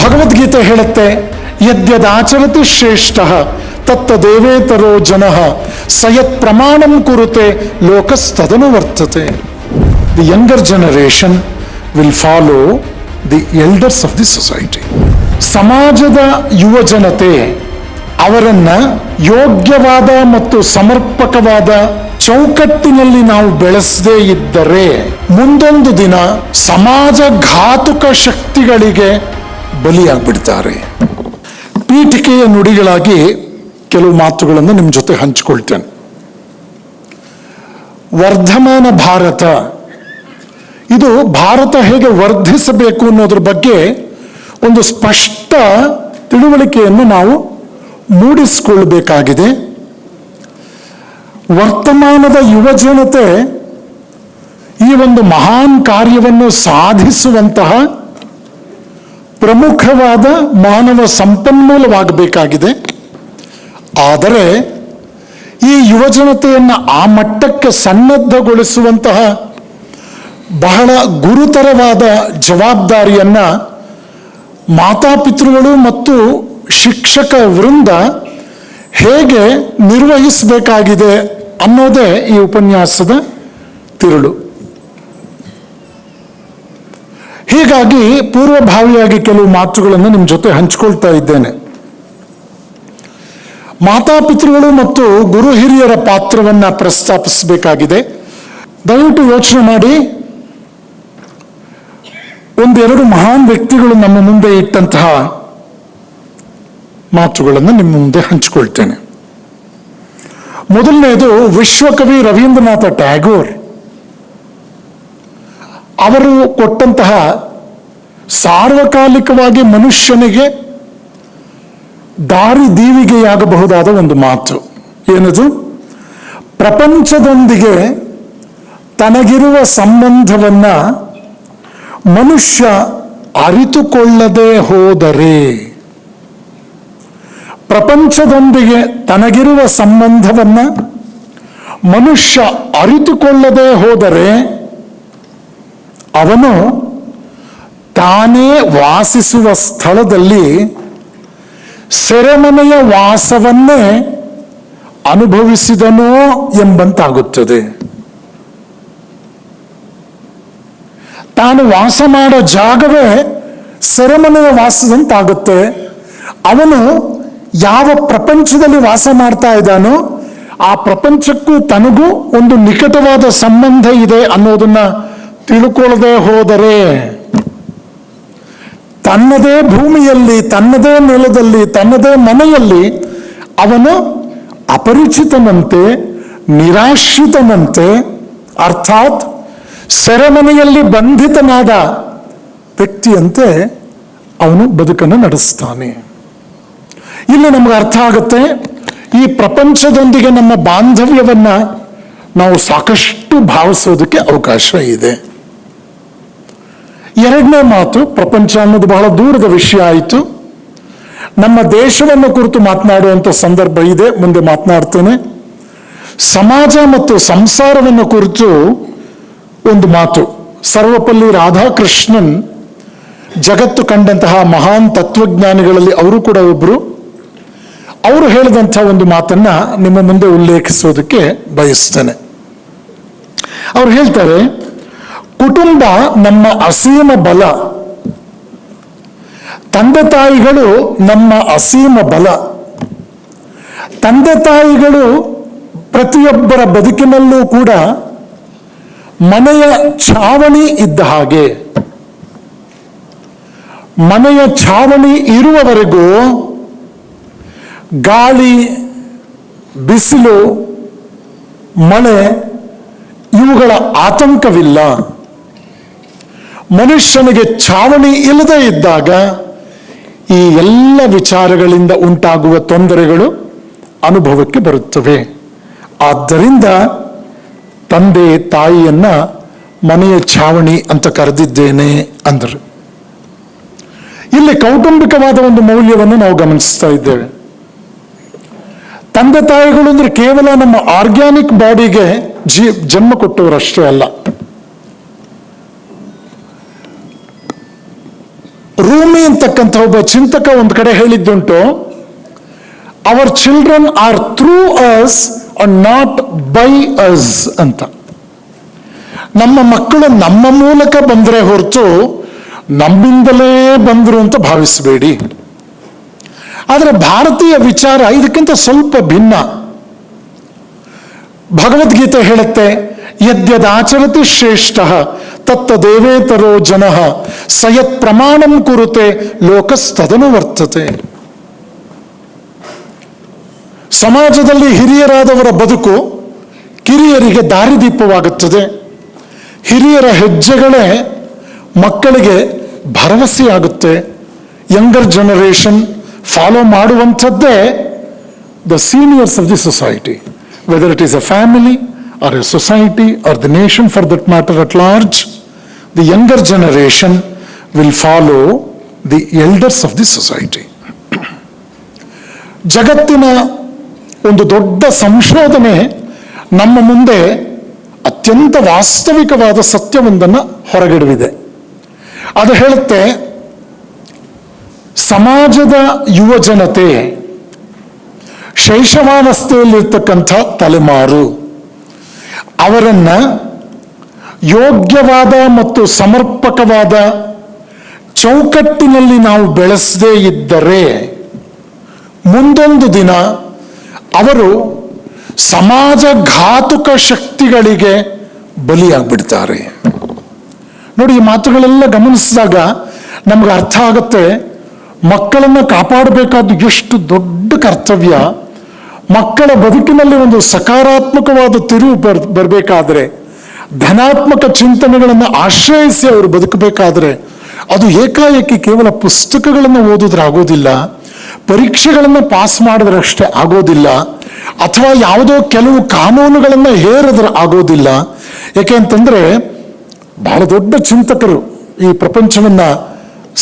ಭಗವದ್ಗೀತೆ ಹೇಳುತ್ತೆ ಯದ್ಯದಾಚರತಿ ಶ್ರೇಷ್ಠ ತತ್ತ ದೇವೇತರೋ ಜನ, ಸಯತ್ ಪ್ರಮಾಣಂ ಕುರುತೆ, ಲೋಕಸ್ತದನು ವರ್ತತೆ. The younger generation will follow the elders of the society ಸಮಾಜದ ಯುವ ಜನತೆ, ಅವರನ್ನ ಯೋಗ್ಯವಾದ ಮತ್ತು ಸಮರ್ಪಕವಾದ ಚೌಕಟ್ಟಿನಲ್ಲಿ ನಾವು ಬೆಳೆಸದೇ ಇದ್ದರೆ, ಮುಂದೊಂದು ದಿನ ಸಮಾಜ ಘಾತುಕ ಶಕ್ತಿಗಳಿಗೆ ಬಲಿಯಾಗ್ಬಿಡ್ತಾರೆ. ಪೀಠಿಕೆಯ ನುಡಿಗಳಾಗಿ ಕೆಲವು ಮಾತುಗಳನ್ನು ನಿಮ್ಮ ಜೊತೆ ಹಂಚಿಕೊಳ್ತೇನೆ. ವರ್ಧಮಾನ ಭಾರತ. ಇದು ಭಾರತ ಹೇಗೆ ವರ್ಧಿಸಬೇಕು ಅನ್ನೋದ್ರ ಬಗ್ಗೆ ಒಂದು ಸ್ಪಷ್ಟ ತಿಳುವಳಿಕೆಯನ್ನು ನಾವು ಮೂಡಿಸಿಕೊಳ್ಳಬೇಕಾಗಿದೆ ವರ್ತಮಾನದ ಯುವ ಜನತೆ ಈ ಒಂದು ಮಹಾನ್ ಕಾರ್ಯವನ್ನು ಸಾಧಿಸುವಂತಹ ಪ್ರಮುಖವಾದ ಮಾನವ ಸಂಪನ್ಮೂಲವಾಗಬೇಕಾಗಿದೆ. ಆದರೆ ಈ ಯುವಜನತೆಯನ್ನು ಆ ಮಟ್ಟಕ್ಕೆ ಸನ್ನದ್ಧಗೊಳಿಸುವಂತಹ ಬಹಳ ಗುರುತರವಾದ ಜವಾಬ್ದಾರಿಯನ್ನು ಮಾತಾಪಿತೃಗಳು ಮತ್ತು ಶಿಕ್ಷಕ ವೃಂದ ಹೇಗೆ ನಿರ್ವಹಿಸಬೇಕಾಗಿದೆ ಅನ್ನೋದೇ ಈ ಉಪನ್ಯಾಸದ ತಿರುಳು. ಹೀಗಾಗಿ ಪೂರ್ವಭಾವಿಯಾಗಿ ಕೆಲವು ಮಾತುಗಳನ್ನು ನಿಮ್ಮ ಜೊತೆ ಹಂಚಿಕೊಳ್ತಾ ಇದ್ದೇನೆ. ಮಾತಾಪಿತೃಗಳು ಮತ್ತು ಗುರು ಹಿರಿಯರ ಪಾತ್ರವನ್ನ ಪ್ರಸ್ತಾಪಿಸಬೇಕಾಗಿದೆ. ದಯವಿಟ್ಟು ಯೋಚನೆ ಮಾಡಿ. ಒಂದೆರಡು ಮಹಾನ್ ವ್ಯಕ್ತಿಗಳು ನಮ್ಮ ಮುಂದೆ ಇಟ್ಟಂತಹ ಮಾತುಗಳನ್ನು ನಿಮ್ಮ ಮುಂದೆ ಹಂಚಿಕೊಳ್ತೇನೆ. ಮೊದಲನೆಯದು ವಿಶ್ವಕವಿ ರವೀಂದ್ರನಾಥ ಟ್ಯಾಗೋರ್. ಅವರು ಕೊಟ್ಟಂತಹ ಸಾರ್ವಕಾಲಿಕವಾಗಿ ಮನುಷ್ಯನಿಗೆ ದಾರಿ ದೀವಿಗೆಯಾಗಬಹುದಾದ ಒಂದು ಮಾತು. ಏನದು? ಪ್ರಪಂಚದೊಂದಿಗೆ ತನಗಿರುವ ಸಂಬಂಧವನ್ನು ಮನುಷ್ಯ ಅರಿತುಕೊಳ್ಳದೆ ಹೋದರೆ, ಪ್ರಪಂಚದೊಂದಿಗೆ ತನಗಿರುವ ಸಂಬಂಧವನ್ನು ಮನುಷ್ಯ ಅರಿತುಕೊಳ್ಳದೆ ಹೋದರೆ ಅವನು ತಾನೇ ವಾಸಿಸುವ ಸ್ಥಳದಲ್ಲಿ ಸೆರೆಮನೆಯ ವಾಸವನ್ನೇ ಅನುಭವಿಸಿದನೋ ಎಂಬಂತಾಗುತ್ತದೆ. ತಾನು ವಾಸ ಮಾಡೋ ಜಾಗವೇ ಸೆರೆಮನೆಯ ವಾಸದಂತಾಗುತ್ತೆ. ಅವನು ಯಾವ ಪ್ರಪಂಚದಲ್ಲಿ ವಾಸ ಮಾಡ್ತಾ ಇದ್ದಾನೋ ಆ ಪ್ರಪಂಚಕ್ಕೂ ತನಗೂ ಒಂದು ನಿಕಟವಾದ ಸಂಬಂಧ ಇದೆ ಅನ್ನೋದನ್ನ ತಿಳ್ಕೊಳ್ಳದೆ ಹೋದರೆ ತನ್ನದೇ ಭೂಮಿಯಲ್ಲಿ, ತನ್ನದೇ ನೆಲದಲ್ಲಿ, ತನ್ನದೇ ಮನೆಯಲ್ಲಿ ಅವನು ಅಪರಿಚಿತನಂತೆ, ನಿರಾಶ್ರಿತನಂತೆ, ಅರ್ಥಾತ್ ಸೆರೆಮನೆಯಲ್ಲಿ ಬಂಧಿತನಾದ ವ್ಯಕ್ತಿಯಂತೆ ಅವನು ಬದುಕನ್ನು ನಡೆಸ್ತಾನೆ. ಇಲ್ಲಿ ನಮಗೆ ಅರ್ಥ ಆಗುತ್ತೆ, ಈ ಪ್ರಪಂಚದೊಂದಿಗೆ ನಮ್ಮ ಬಾಂಧವ್ಯವನ್ನು ನಾವು ಸಾಕಷ್ಟು ಭಾವಿಸೋದಕ್ಕೆ ಅವಕಾಶ ಇದೆ. ಎರಡನೇ ಮಾತು, ಪ್ರಪಂಚ ಅನ್ನೋದು ಬಹಳ ದೂರದ ವಿಷಯ ಆಯಿತು. ನಮ್ಮ ದೇಶವನ್ನು ಕುರಿತು ಮಾತನಾಡುವಂಥ ಸಂದರ್ಭ ಇದೆ, ಮುಂದೆ ಮಾತನಾಡ್ತೇನೆ. ಸಮಾಜ ಮತ್ತು ಸಂಸಾರವನ್ನು ಕುರಿತು ಒಂದು ಮಾತು. ಸರ್ವಪಲ್ಲಿ ರಾಧಾಕೃಷ್ಣನ್ ಜಗತ್ತು ಕಂಡಂತಹ ಮಹಾನ್ ತತ್ವಜ್ಞಾನಿಗಳಲ್ಲಿ ಅವರು ಕೂಡ ಒಬ್ಬರು ಅವರು ಹೇಳಿದಂಥ ಒಂದು ಮಾತನ್ನ ನಿಮ್ಮ ಮುಂದೆ ಉಲ್ಲೇಖಿಸೋದಕ್ಕೆ ಬಯಸ್ತೇನೆ. ಅವ್ರು ಹೇಳ್ತಾರೆ ಕುಟುಂಬ ನಮ್ಮ ಅಸೀಮ ಬಲ. ತಂದೆ ತಾಯಿಗಳು ನಮ್ಮ ಅಸೀಮ ಬಲ. ತಂದೆ ತಾಯಿಗಳು ಪ್ರತಿಯೊಬ್ಬರ ಬದುಕಿನಲ್ಲೂ ಕೂಡ ಮನೆಯ ಛಾವಣಿ ಇದ್ದ ಹಾಗೆ. ಮನೆಯ ಛಾವಣಿ ಇರುವವರೆಗೂ ಗಾಳಿ, ಬಿಸಿಲು, ಮಳೆ ಇವುಗಳ ಆತಂಕವಿಲ್ಲ. ಮನುಷ್ಯನಿಗೆ ಛಾವಣಿ ಇಲ್ಲದೆ ಇದ್ದಾಗ ಈ ಎಲ್ಲ ವಿಚಾರಗಳಿಂದ ಉಂಟಾಗುವ ತೊಂದರೆಗಳು ಅನುಭವಕ್ಕೆ ಬರುತ್ತವೆ. ಆದ್ದರಿಂದ ತಂದೆ ತಾಯಿಯನ್ನ ಮನೆಯ ಛಾವಣಿ ಅಂತ ಕರೆದಿದ್ದೇನೆ ಅಂದರು. ಇಲ್ಲಿ ಕೌಟುಂಬಿಕವಾದ ಒಂದು ಮೌಲ್ಯವನ್ನು ನಾವು ಗಮನಿಸ್ತಾ ಇದ್ದೇವೆ. ತಂದೆ ತಾಯಿಗಳು ಅಂದ್ರೆ ಕೇವಲ ನಮ್ಮ ಆರ್ಗ್ಯಾನಿಕ್ ಬಾಡಿಗೆ ಜೀ, ಜನ್ಮ ಕೊಟ್ಟವರಷ್ಟೇ ಅಲ್ಲ. ರೂಮಿ ಅಂತಕ್ಕಂಥ ಒಬ್ಬ ಚಿಂತಕ ಒಂದು ಕಡೆ ಹೇಳಿದ್ದುಂಟು our children are through us not by us ಅಂತ. ನಮ್ಮ ಮಕ್ಕಳು ನಮ್ಮ ಮೂಲಕ ಬಂದರೆ ಹೊರತು ನಮ್ಮಿಂದಲೇ ಬಂದರು ಅಂತ ಭಾವಿಸಬೇಡಿ. ಆದರೆ ಭಾರತೀಯ ವಿಚಾರ ಇದಕ್ಕಿಂತ ಸ್ವಲ್ಪ ಭಿನ್ನ. ಭಗವದ್ಗೀತೆ ಹೇಳುತ್ತೆ ಯದ್ಯದಾಚರತಿ ಶ್ರೇಷ್ಠ, ತತ್ತ ದೇವೇತರೋ ಜನ, ಸಯತ್ ಪ್ರಮಾಣಂ ಕುರುತೆ, ಲೋಕಸ್ತದನು ವರ್ತತೆ. ಸಮಾಜದಲ್ಲಿ ಹಿರಿಯರಾದವರ ಬದುಕು ಕಿರಿಯರಿಗೆ ದಾರಿದೀಪವಾಗುತ್ತದೆ. ಹಿರಿಯರ ಹೆಜ್ಜೆಗಳೇ ಮಕ್ಕಳಿಗೆ ಭರವಸೆಯಾಗುತ್ತೆ. Younger generation follow ಮಾಡುವಂಥದ್ದೇ the seniors of the society whether it is a family or a society or the nation for that matter at large, the younger generation will follow the elders of the society. ಜಗತ್ತಿನ ಒಂದು ದೊಡ್ಡ ಸಂಶೋಧನೆ ನಮ್ಮ ಮುಂದೆ ಅತ್ಯಂತ ವಾಸ್ತವಿಕವಾದ ಸತ್ಯವೊಂದನ್ನು ಹೊರಗಿಡವಿದೆ ಅದು ಹೇಳುತ್ತೆ ಸಮಾಜದ ಯುವ ಜನತೆ ಶೈಶವಾವಸ್ಥೆಯಲ್ಲಿರ್ತಕ್ಕಂಥ ತಲೆಮಾರು ಅವರನ್ನ ಯೋಗ್ಯವಾದ ಮತ್ತು ಸಮರ್ಪಕವಾದ ಚೌಕಟ್ಟಿನಲ್ಲಿ ನಾವು ಬೆಳೆಸದೇ ಇದ್ದರೆ ಮುಂದೊಂದು ದಿನ ಅವರು ಸಮಾಜ ಘಾತುಕ ಶಕ್ತಿಗಳಿಗೆ ಬಲಿಯಾಗ್ಬಿಡ್ತಾರೆ. ನೋಡಿ, ಈ ಮಾತುಗಳೆಲ್ಲ ಗಮನಿಸಿದಾಗ ನಮ್ಗೆ ಅರ್ಥ ಆಗುತ್ತೆ ಮಕ್ಕಳನ್ನು ಕಾಪಾಡಬೇಕಾದ ಎಷ್ಟು ದೊಡ್ಡ ಕರ್ತವ್ಯ. ಮಕ್ಕಳ ಬದುಕಿನಲ್ಲಿ ಒಂದು ಸಕಾರಾತ್ಮಕವಾದ ತಿರುವು ಬರ್, ಬರಬೇಕಾದ್ರೆ, ಧನಾತ್ಮಕ ಚಿಂತನೆಗಳನ್ನು ಆಶ್ರಯಿಸಿ ಅವರು ಬದುಕಬೇಕಾದ್ರೆ, ಅದು ಏಕಾಏಕಿ ಕೇವಲ ಪುಸ್ತಕಗಳನ್ನು ಓದಿದ್ರೆ ಆಗೋದಿಲ್ಲ, ಪರೀಕ್ಷೆಗಳನ್ನು ಪಾಸ್ ಮಾಡಿದ್ರಷ್ಟೇ ಆಗೋದಿಲ್ಲ, ಅಥವಾ ಯಾವುದೋ ಕೆಲವು ಕಾನೂನುಗಳನ್ನು ಹೇರಿದ್ರೆ ಆಗೋದಿಲ್ಲ. ಯಾಕೆಂತಂದ್ರೆ ಬಹಳ ದೊಡ್ಡ ಚಿಂತಕರು ಈ ಪ್ರಪಂಚವನ್ನ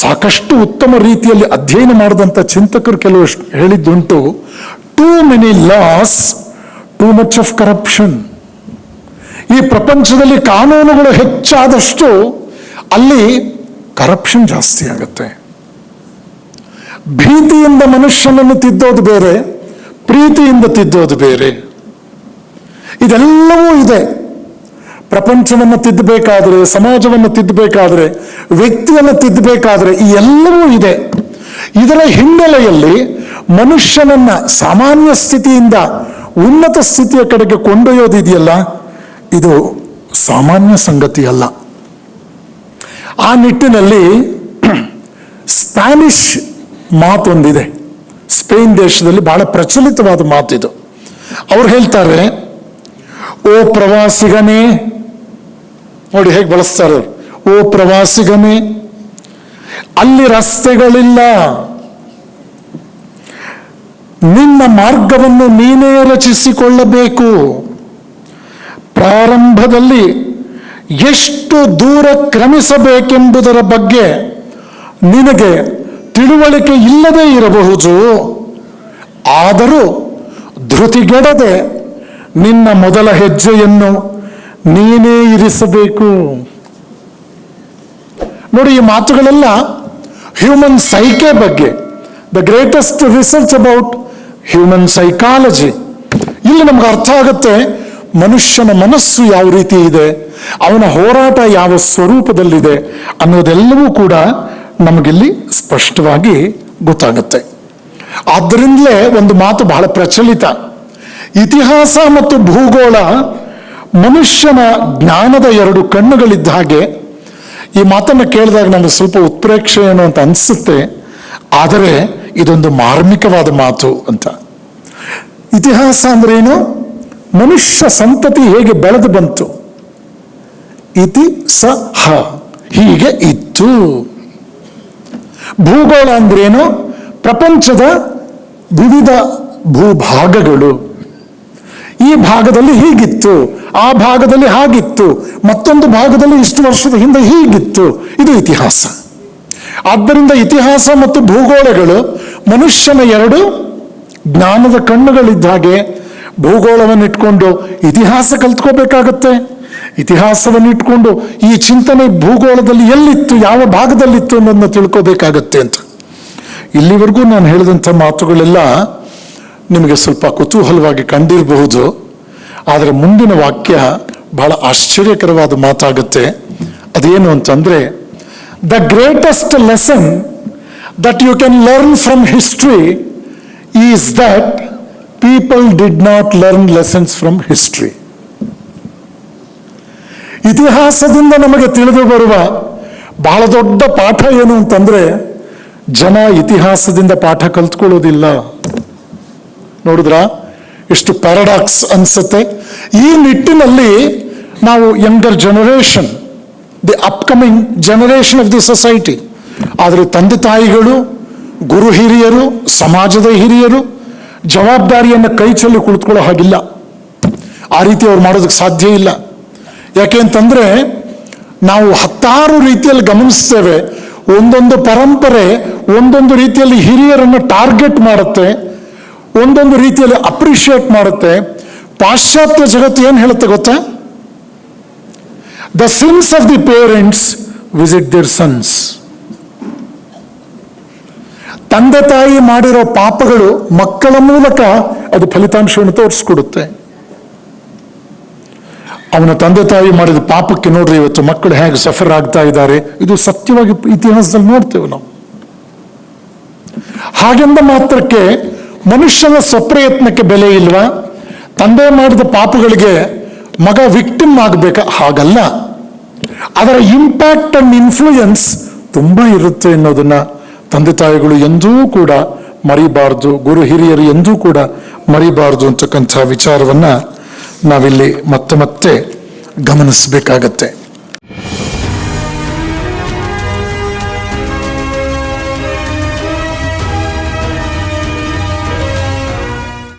ಸಾಕಷ್ಟು ಉತ್ತಮ ರೀತಿಯಲ್ಲಿ ಅಧ್ಯಯನ ಮಾಡಿದಂಥ ಚಿಂತಕರು ಕೆಲವು ಹೇಳಿದ್ದುಂಟು. Too many laws too much of corruption ಈ ಪ್ರಪಂಚದಲ್ಲಿ ಕಾನೂನುಗಳು ಹೆಚ್ಚಾದಷ್ಟು ಅಲ್ಲಿ ಕರಪ್ಷನ್ ಜಾಸ್ತಿ ಆಗುತ್ತೆ. ಭೀತಿಯಿಂದ ಮನುಷ್ಯನನ್ನು ತಿದ್ದೋದು ಬೇರೆ, ಪ್ರೀತಿಯಿಂದ ತಿದ್ದೋದು ಬೇರೆ. ಇದೆಲ್ಲವೂ ಇದೆ. ಪ್ರಪಂಚವನ್ನು ತಿದ್ದಬೇಕಾದ್ರೆ, ಸಮಾಜವನ್ನು ತಿದ್ದಬೇಕಾದ್ರೆ, ವ್ಯಕ್ತಿಯನ್ನು ತಿದ್ದಬೇಕಾದ್ರೆ ಈ ಎಲ್ಲವೂ ಇದೆ. ಇದರ ಹಿನ್ನೆಲೆಯಲ್ಲಿ ಮನುಷ್ಯನನ್ನ ಸಾಮಾನ್ಯ ಸ್ಥಿತಿಯಿಂದ ಉನ್ನತ ಸ್ಥಿತಿಯ ಕಡೆಗೆ ಕೊಂಡೊಯ್ಯೋದಿದೆಯಲ್ಲ, ಇದು ಸಾಮಾನ್ಯ ಸಂಗತಿ ಅಲ್ಲ. ಆ ನಿಟ್ಟಿನಲ್ಲಿ ಸ್ಪ್ಯಾನಿಷ್ ಮಾತೊಂದಿದೆ. ಸ್ಪೇನ್ ದೇಶದಲ್ಲಿ ಬಹಳ ಪ್ರಚಲಿತವಾದ ಮಾತಿದು. ಅವ್ರು ಹೇಳ್ತಾರೆ, ಓ ಪ್ರವಾಸಿಗನೇ, ನೋಡಿ ಹೇಗೆ ಬಳಸ್ತಾರೆ ಓ ಪ್ರವಾಸಿಗನೇ ಅಲ್ಲಿ ರಸ್ತೆಗಳಿಲ್ಲ. ನಿನ್ನ ಮಾರ್ಗವನ್ನು ನೀನೇ ರಚಿಸಿಕೊಳ್ಳಬೇಕು. ಪ್ರಾರಂಭದಲ್ಲಿ ಎಷ್ಟು ದೂರ ಕ್ರಮಿಸಬೇಕೆಂಬುದರ ಬಗ್ಗೆ ನಿನಗೆ ತಿಳುವಳಿಕೆ ಇಲ್ಲದೇ ಇರಬಹುದು. ಆದರೂ ಧೃತಿಗೆಡದೆ ನಿನ್ನ ಮೊದಲ ಹೆಜ್ಜೆಯನ್ನು ನೀನೇ ಇರಿಸಬೇಕು. ನೋಡಿ ಈ ಮಾತುಗಳೆಲ್ಲ ಹ್ಯೂಮನ್ ಸೈಕೆ ಬಗ್ಗೆ. The greatest research about human psychology ಇಲ್ಲಿ ನಮ್ಗೆ ಅರ್ಥ ಆಗುತ್ತೆ, ಮನುಷ್ಯನ ಮನಸ್ಸು ಯಾವ ರೀತಿ ಇದೆ, ಅವನ ಹೋರಾಟ ಯಾವ ಸ್ವರೂಪದಲ್ಲಿದೆ ಅನ್ನೋದೆಲ್ಲವೂ ಕೂಡ ನಮಗಿಲ್ಲಿ ಸ್ಪಷ್ಟವಾಗಿ ಗೊತ್ತಾಗುತ್ತೆ. ಆದ್ದರಿಂದಲೇ ಒಂದು ಮಾತು ಬಹಳ ಪ್ರಚಲಿತ. ಇತಿಹಾಸ ಮತ್ತು ಭೂಗೋಳ ಮನುಷ್ಯನ ಜ್ಞಾನದ ಎರಡು ಕಣ್ಣುಗಳಿದ್ದ ಹಾಗೆ ಈ ಮಾತನ್ನು ಕೇಳಿದಾಗ ನಮಗೆ ಸ್ವಲ್ಪ ಉತ್ಪ್ರೇಕ್ಷೆ ಏನು ಅಂತ ಅನಿಸುತ್ತೆ. ಆದರೆ ಇದೊಂದು ಮಾರ್ಮಿಕವಾದ ಮಾತು ಅಂತ. ಇತಿಹಾಸ ಅಂದ್ರೇನು ಮನುಷ್ಯ ಸಂತತಿ ಹೇಗೆ ಬೆಳೆದು ಬಂತು? ಇತಿ ಸ ಹ, ಹೀಗೆ ಇತ್ತು. ಭೂಗೋಳ ಅಂದ್ರೇನು ಪ್ರಪಂಚದ ವಿವಿಧ ಭೂಭಾಗಗಳು. ಈ ಭಾಗದಲ್ಲಿ ಹೀಗಿತ್ತು, ಆ ಭಾಗದಲ್ಲಿ ಹಾಗಿತ್ತು, ಮತ್ತೊಂದು ಭಾಗದಲ್ಲಿ ಇಷ್ಟು ವರ್ಷದ ಹಿಂದೆ ಹೀಗಿತ್ತು. ಇದು ಇತಿಹಾಸ. ಆದ್ದರಿಂದ ಇತಿಹಾಸ ಮತ್ತು ಭೂಗೋಳಗಳು ಮನುಷ್ಯನ ಎರಡು ಜ್ಞಾನದ ಕಣ್ಣುಗಳಿದ್ದ ಹಾಗೆ ಭೂಗೋಳವನ್ನು ಇಟ್ಕೊಂಡು ಇತಿಹಾಸ ಕಲ್ತ್ಕೋಬೇಕಾಗತ್ತೆ. ಇತಿಹಾಸವನ್ನು ಇಟ್ಕೊಂಡು ಈ ಚಿಂತನೆ ಭೂಗೋಳದಲ್ಲಿ ಎಲ್ಲಿತ್ತು, ಯಾವ ಭಾಗದಲ್ಲಿತ್ತು ಅನ್ನೋದನ್ನ ತಿಳ್ಕೋಬೇಕಾಗತ್ತೆ ಅಂತ. ಇಲ್ಲಿವರೆಗೂ ನಾನು ಹೇಳಿದಂಥ ಮಾತುಗಳೆಲ್ಲ ನಿಮಗೆ ಸ್ವಲ್ಪ ಕುತೂಹಲವಾಗಿ ಕಂಡಿರಬಹುದು. ಆದರೆ ಮುಂದಿನ ವಾಕ್ಯ ಬಹಳ ಆಶ್ಚರ್ಯಕರವಾದ ಮಾತಾಗುತ್ತೆ. ಅದೇನು ಅಂತಂದರೆ the greatest lesson that you can learn from history is that people did not learn lessons from history ಇತಿಹಾಸದಿಂದ ನಮಗೆ ತಿಳಿದು ಬರುವ ಬಹಳ ದೊಡ್ಡ ಪಾಠ ಏನು ಅಂತಂದ್ರೆ, ಜನ ಇತಿಹಾಸದಿಂದ ಪಾಠ ಕಲ್ತ್ಕೊಳ್ಳೋದಿಲ್ಲ. ನೋಡಿದ್ರ? ಎಷ್ಟು ಪ್ಯಾರಡಾಕ್ಸ್ ಅನ್ಸುತ್ತೆ? ಈ ನಿಟ್ಟಿನಲ್ಲಿ ನಾವು younger generation the upcoming generation of the society ಆದರೆ ತಂದೆ ತಾಯಿಗಳು, ಗುರು ಹಿರಿಯರು, ಸಮಾಜದ ಹಿರಿಯರು ಜವಾಬ್ದಾರಿಯನ್ನು ಕೈ ಚೆಲ್ಲಿ ಕುಳಿತುಕೊಳ್ಳೋ ಹಾಗಿಲ್ಲ. ಆ ರೀತಿ ಅವ್ರು ಮಾಡೋದಕ್ಕೆ ಸಾಧ್ಯ ಇಲ್ಲ. ಯಾಕೆ ಅಂತಂದ್ರೆ ನಾವು ಹತ್ತಾರು ರೀತಿಯಲ್ಲಿ ಗಮನಿಸ್ತೇವೆ. ಒಂದೊಂದು ಪರಂಪರೆ ಒಂದೊಂದು ರೀತಿಯಲ್ಲಿ ಹಿರಿಯರನ್ನು ಟಾರ್ಗೆಟ್ ಮಾಡುತ್ತೆ. ಒಂದೊಂದು ರೀತಿಯಲ್ಲಿ ಅಪ್ರಿಷಿಯೇಟ್ ಮಾಡುತ್ತೆ. ಪಾಶ್ಚಾತ್ಯ ಜಗತ್ತು ಏನು ಹೇಳುತ್ತೆ ಗೊತ್ತಾ? The sins of the parents visit their sons ತಂದೆ ತಾಯಿ ಮಾಡಿರೋ ಪಾಪಗಳು ಮಕ್ಕಳ ಮೂಲಕ ಅದು ಫಲಿತಾಂಶವನ್ನು ತೋರಿಸ್ಕೊಡುತ್ತೆ. ಅವನ ತಂದೆ ತಾಯಿ ಮಾಡಿದ ಪಾಪಕ್ಕೆ ನೋಡ್ರಿ ಇವತ್ತು ಮಕ್ಕಳು ಹೇಗೆ ಸಫರ್ ಆಗ್ತಾ ಇದ್ದಾರೆ. ಇದು ಸತ್ಯವಾಗಿ ಇತಿಹಾಸದಲ್ಲಿ ನೋಡ್ತೇವೆ ನಾವು. ಹಾಗೆಂದ ಮಾತ್ರಕ್ಕೆ ಮನುಷ್ಯನ ಸ್ವಪ್ರಯತ್ನಕ್ಕೆ ಬೆಲೆ ಇಲ್ವಾ? ತಂದೆ ಮಾಡಿದ ಪಾಪಗಳಿಗೆ ಮಗ ವಿಕ್ಟಿಮ್ ಆಗಬೇಕ? ಹಾಗಲ್ಲ. ಅದರ ಇಂಪ್ಯಾಕ್ಟ್ ಅಂಡ್ ಇನ್ಫ್ಲೂಯೆನ್ಸ್ ತುಂಬ ಇರುತ್ತೆ ಅನ್ನೋದನ್ನ ತಂದೆ ತಾಯಿಗಳು ಎಂದೂ ಕೂಡ ಮರಿಬಾರ್ದು. ಗುರು ಹಿರಿಯರು ಎಂದೂ ಕೂಡ ಮರಿಬಾರ್ದು ಅಂತಕ್ಕಂಥ ವಿಚಾರವನ್ನ ನಾವಿಲ್ಲಿ ಮತ್ತೆ ಮತ್ತೆ ಗಮನಿಸಬೇಕಾಗತ್ತೆ.